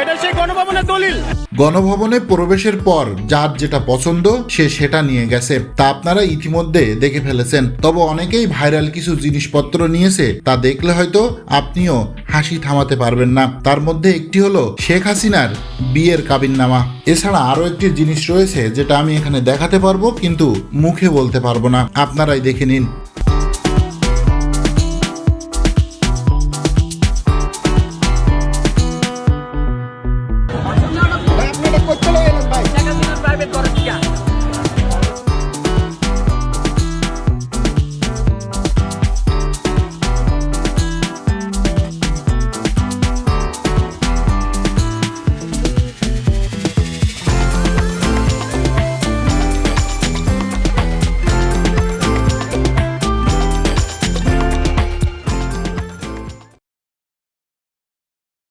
এটা সেই গণভবনের দলিল। গণভবনে প্রবেশের পর যার যেটা পছন্দ, সে সেটা নিয়ে গেছে। তা আপনারা ইতিমধ্যে দেখে ফেলেছেন। তবে অনেকেই ভাইরাল কিছু জিনিসপত্র নিয়েছে, তা দেখলে হয়তো আপনিও হাসি থামাতে পারবেন না। তার মধ্যে একটি হলো শেখ হাসিনার বিয়ের কাবিননামা। এছাড়া আরও একটি জিনিস রয়েছে, যেটা আমি এখানে দেখাতে পারব, কিন্তু মুখে বলতে পারব না। আপনারাই দেখে নিন।